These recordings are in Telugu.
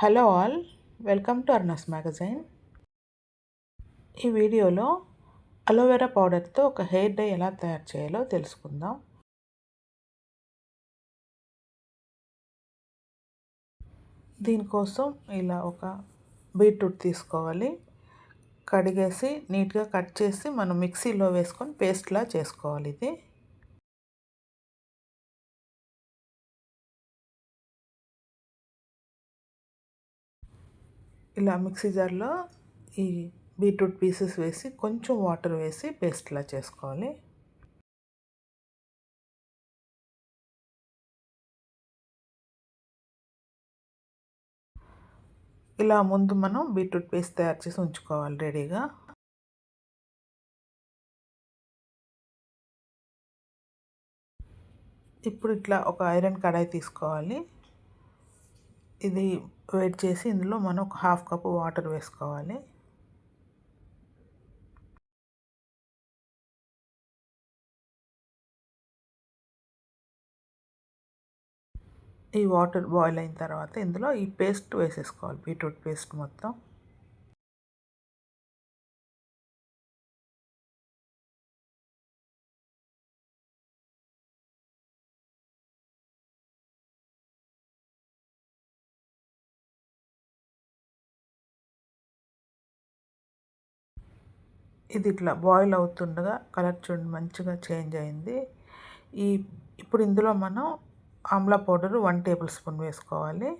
Hello all welcome to Arnas magazine. ఈ వీడియోలో అలోవెరా పౌడర్తో ఒక హెయిర్ డై ఎలా తయారు చేయాలో తెలుసుకుందాం. దీనికోసం ఇలా ఒక బీట్రూట్ తీసుకోవాలి. కడిగేసి నీట్గా కట్ చేసి మనం మిక్సీలో వేసుకొని పేస్ట్లా చేసుకోవాలి ఇది. ఇలా మిక్సీ జార్లో ఈ బీట్రూట్ పీసెస్ వేసి కొంచెం వాటర్ వేసి పేస్ట్లా చేసుకోవాలి. ఇలా ముందు మనం బీట్రూట్ పేస్ట్ తయారు చేసి ఉంచుకోవాలి రెడీగా. ఇప్పుడు ఇట్లా ఒక ఐరన్ కడాయి తీసుకోవాలి. ఇది వెయిట్ చేసి ఇందులో మనం ఒక హాఫ్ కప్ వాటర్ వేసుకోవాలి. ఈ వాటర్ బాయిల్ అయిన తర్వాత ఇందులో ఈ పేస్ట్ వేసేసుకోవాలి బీట్రూట్ పేస్ట్ మొత్తం. ఇది ఇట్లా బాయిల్ అవుతుండగా కలర్ చూడండి మంచిగా చేంజ్ అయింది. ఈ ఇప్పుడు ఇందులో మనం amla powder one tablespoon వేసుకోవాలి.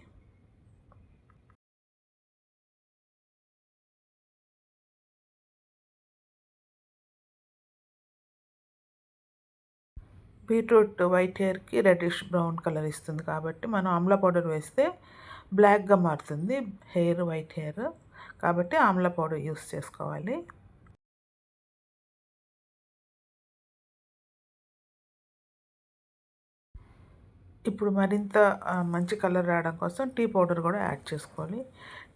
బీట్రూట్ వైట్ హెయిర్కి రెడ్డిష్ బ్రౌన్ కలర్ ఇస్తుంది కాబట్టి మనం ఆమ్లా పౌడర్ వేస్తే బ్లాక్గా మారుతుంది హెయిర్ వైట్ హెయిర్. కాబట్టి ఆమ్లా పౌడర్ యూస్ చేసుకోవాలి. ఇప్పుడు మరింత మంచి కలర్ రావడం కోసం టీ పౌడర్ కూడా యాడ్ చేసుకోవాలి.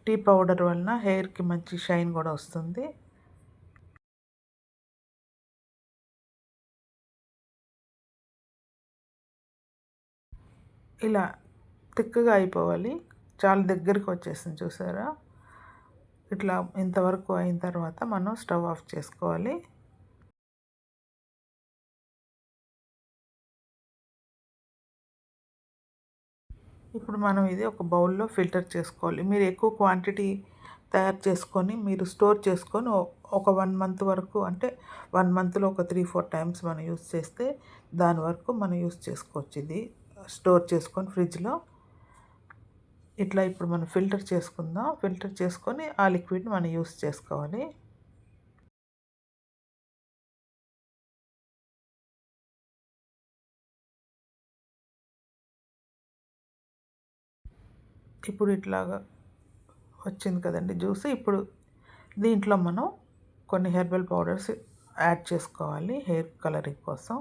టీ పౌడర్ వలన హెయిర్కి మంచి షైన్ కూడా వస్తుంది. ఇలా తిక్కగా అయిపోవాలి. చాలా దగ్గరికి వచ్చేసింది చూసారా? ఇట్లా ఇంతవరకు అయిన తర్వాత మనం స్టవ్ ఆఫ్ చేసుకోవాలి. ఇప్పుడు మనం ఇది ఒక బౌల్లో ఫిల్టర్ చేసుకోవాలి. మీరు ఎక్కువ క్వాంటిటీ తయారు చేసుకొని మీరు స్టోర్ చేసుకొని ఒక వన్ మంత్ వరకు అంటే వన్ మంత్లో ఒక త్రీ ఫోర్ టైమ్స్ మనం యూస్ చేస్తే దాని వరకు మనం యూస్ చేసుకోవచ్చు. ఇది స్టోర్ చేసుకొని ఫ్రిడ్జ్లో. ఇట్లా ఇప్పుడు మనం ఫిల్టర్ చేసుకుందాం. ఫిల్టర్ చేసుకొని ఆ లిక్విడ్ని మనం యూస్ చేసుకోవాలి. ఇప్పుడు ఇట్లాగా వచ్చింది కదండి జ్యూస్. ఇప్పుడు దీంట్లో మనం కొన్ని హెర్బల్ పౌడర్స్ యాడ్ చేసుకోవాలి హెయిర్ కలరింగ్ కోసం.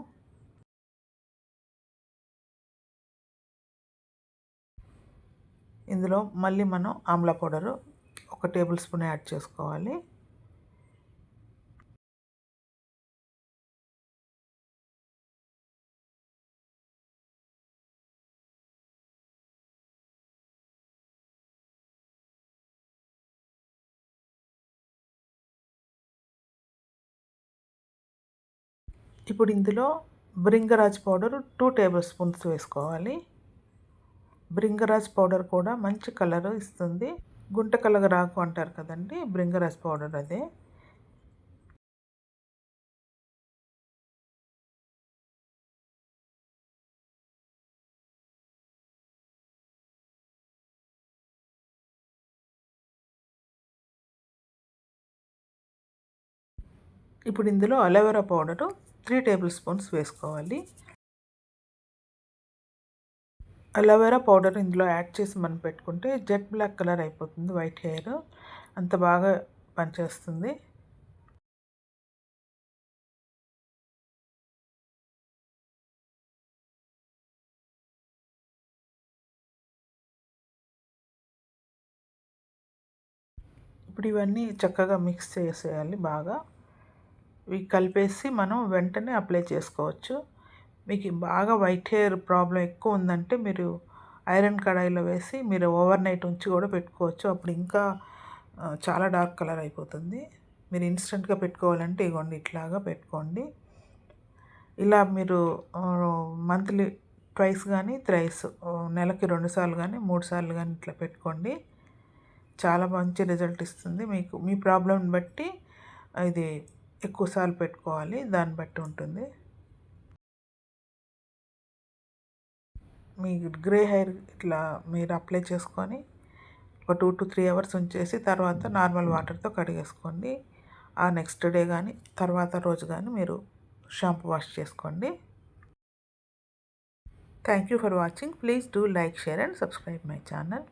ఇందులో మళ్ళీ మనం ఆమ్లా పౌడరు ఒక టేబుల్ స్పూన్ యాడ్ చేసుకోవాలి. ఇప్పుడు ఇందులో bhringraj powder two tablespoons వేసుకోవాలి. బ్రింగరాజ్ పౌడర్ కూడా మంచి కలర్ ఇస్తుంది. గుంట కలగ రాకు అంటారు కదండి బ్రింగరాజ్ పౌడర్ అదే. ఇప్పుడు ఇందులో aloe vera powder three tablespoons వేసుకోవాలి. అలోవెరా పౌడర్ ఇందులో యాడ్ చేసి మనం పెట్టుకుంటే జెట్ బ్లాక్ కలర్ అయిపోతుంది వైట్ హెయిర్. అంత బాగా పనిచేస్తుంది. ఇప్పుడు ఇవన్నీ చక్కగా మిక్స్ చేసేయాలి బాగా. ఇవి కలిపేసి మనం వెంటనే అప్లై చేసుకోవచ్చు. మీకు బాగా వైట్ హెయిర్ ప్రాబ్లం ఎక్కువ ఉందంటే మీరు ఐరన్ కడాయిలో వేసి మీరు ఓవర్ నైట్ ఉంచి కూడా పెట్టుకోవచ్చు. అప్పుడు ఇంకా చాలా డార్క్ కలర్ అయిపోతుంది. మీరు ఇన్స్టెంట్గా పెట్టుకోవాలంటే ఇగోండి ఇట్లాగా పెట్టుకోండి. ఇలా మీరు మంత్లీ ట్వైస్ కానీ థ్రైస్ నెలకి రెండు సార్లు కానీ మూడు సార్లు కానీ ఇట్లా పెట్టుకోండి. చాలా మంచి రిజల్ట్ ఇస్తుంది మీకు. మీ ప్రాబ్లమ్ని బట్టి ఇది ఎక్కువసార్లు పెట్టుకోవాలి దాన్ని బట్టి ఉంటుంది. మీ గ్రే హెయిర్ ఇట్లా మీరు అప్లై చేసుకొని ఒక టూ టు త్రీ అవర్స్ ఉంచేసి తర్వాత నార్మల్ వాటర్తో కడిగేసుకోండి. ఆ నెక్స్ట్ డే కానీ తర్వాత రోజు కానీ మీరు షాంపూ వాష్ చేసుకోండి. Thank you for watching please do like share and subscribe my channel